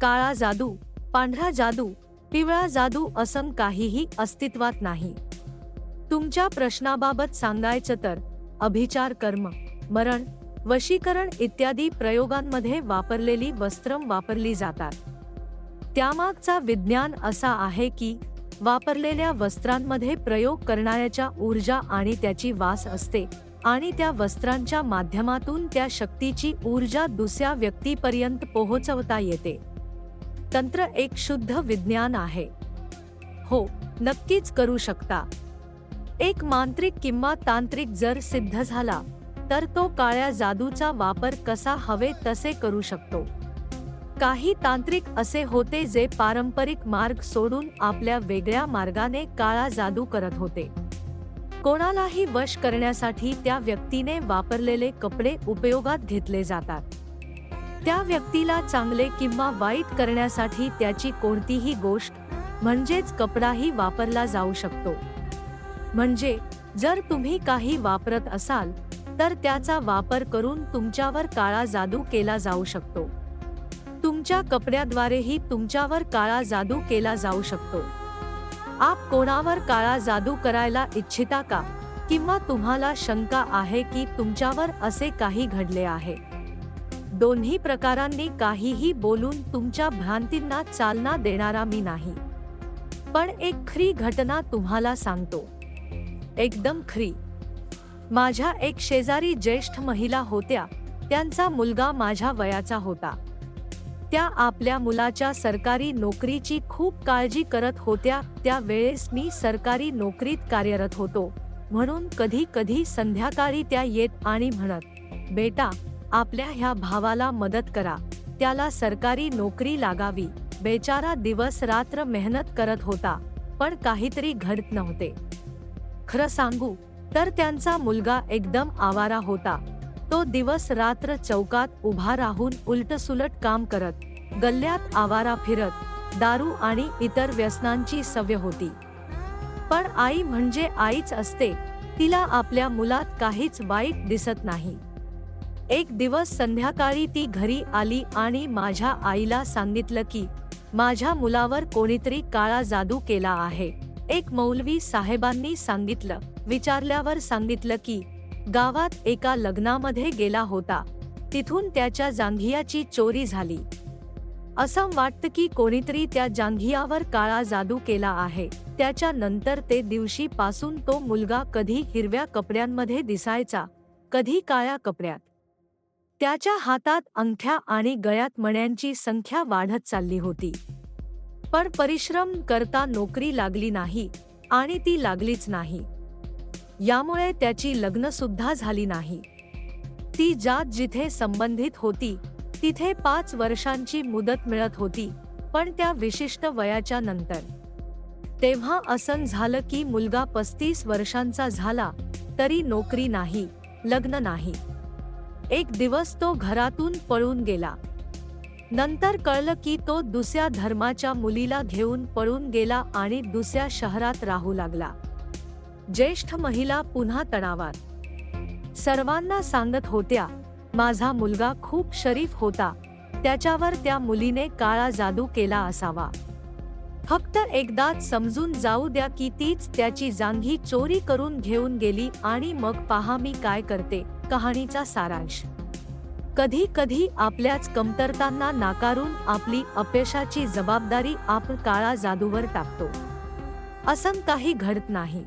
काळा जादू पांढरा जादू पिवळा जादू असं काहीही अस्तित्वात नाही. तुमच्या प्रश्नाबाबत सांगायचं तर अभिचार कर्म मरण वशीकरण इत्यादी प्रयोगांमध्ये वापरलेली वस्त्रं वापरली जातात. त्यामागचा विज्ञान असा आहे की वापरलेल्या वस्त्रांमध्ये प्रयोग करणाऱ्याच्या ऊर्जा आणि त्याची वास असते आणि त्या वस्त्रांच्या माध्यमातून त्या शक्तीची ऊर्जा दुसऱ्या व्यक्तीपर्यंत पोहोचवता येते. तंत्र एक शुद्ध विज्ञान आहे. हो नक्कीच करू शकता. एक मांत्रिक किंवा तांत्रिक जर सिद्ध झाला तर तो काळ्या जादूचा वापर कसा हवे तसे करू शकतो. काही तांत्रिक असे होते जे पारंपरिक मार्ग सोडून आपल्या वेगळ्या मार्गाने काळा जादू करत होते. कोणालाही वश करण्यासाठी त्या व्यक्तीने वापरलेले कपडे उपयोगात घेतले जातात. त्या व्यक्तीला चांगले किंवा वाईट करण्यासाठी त्याची कोणतीही गोष्ट म्हणजेच कपडाही वापरला जाऊ शकतो. म्हणजे जर तुम्ही काही वापरत असाल तर त्याचा वापर करून तुमच्यावर काळा जादू केला जाऊ शकतो. तुमच्या कपड्याद्वारेही तुमच्यावर काळा जादू केला जाऊ शकतो. आप कोणावर काळा जादू करायला इच्छिता का? किंवा तुम्हाला शंका आहे की तुमच्यावर असे काही घडले आहे? दोन्ही प्रकारांनी काहीही बोलून तुमच्या भ्रांतींना चालना देणारा मी नाही. पण एक खरी घटना तुम्हाला सांगतो. एकदम खरी. माझ्या एक शेजारी ज्येष्ठ महिला होत्या. त्यांचा मुलगा माझ्या वयाचा होता. त्या आपल्या मुलाच्या सरकारी नोकरीची खूप काळजी करत होत्या. त्या वेळेस मी सरकारी नोकरीत कार्यरत होतो. म्हणून कधी कधी संध्याकाळी त्या येत आणि म्हणत बेटा आपल्या ह्या भावाला मदत करा. त्याला सरकारी नोकरी लागावी. बेचारा दिवस रात्र मेहनत करत होता पण काहीतरी घडत नव्हते. खरं सांगू तर त्यांचा मुलगा एकदम आवारा होता. तो दिवस रात्र चौकात उभा राहून उलटसुलट काम करत गल्ल्यात आवारा फिरत दारू आणि इतर व्यसनांची सवय होती. पण आई म्हणजे आईच असते तिला आपल्या मुलात काहीच वाईट दिसत नाही. एक दिवस संध्याकाळी ती घरी आली आणि माझ्या आईला सांगितलं की माझ्या मुलावर कोणीतरी काळा जादू केला आहे. एक मौलवी साहेबांनी सांगितलं. विचारल्यावर सांगितलं की गावात एका लग्नामध्ये गेला होता. तिथून त्याच्या जांघियाची चोरी झाली. असं वाटतं की कोणीतरी त्या जांघियावर काळा जादू केला आहे. त्याच्या नंतर ते दिवशी पासून तो मुलगा कधी हिरव्या कपड्यांमध्ये दिसायचा कधी काळ्या कपड्यात. त्याच्या हातात अंगठ्या आणि गळ्यात मण्यांची संख्या वाढत चालली होती. पण परिश्रम करता नोकरी लागली नाही आणि ती लागलीच नाही. यामुळे त्याची लग्न सुद्धा झाली नाही. ती जात जिथे संबंधित होती तिथे पाच वर्षांची मुदत मिळत होती पण त्या विशिष्ट वयाच्या नंतर. तेव्हा असं झालं की मुलगा पस्तीस वर्षांचा झाला तरी नोकरी नाही लग्न नाही. एक दिवस तो घरातून पळून गेला. नंतर कळलं की तो दुसऱ्या धर्माच्या मुलीला घेऊन पळून गेला आणि दुसऱ्या शहरात राहू लागला. ज्येष्ठ महिला पुन्हा तणावात. सर्वांना सांगत होत्या माझा मुलगा खूप शरीफ होता. त्याच्यावर त्या मुलीने काळा जादू केला असावा. फक्त एकदाच समजून जाऊ द्या की तीच त्याची जांघी चोरी करून घेऊन गेली आणि मग पहा मी काय करते कहाणीचा सारांश. कधी कधी आपल्याच कमतरतांना नाकारून आपली अपयशाची जबाबदारी आपण काळा जादूवर टाकतो. असं काही घडत नाही.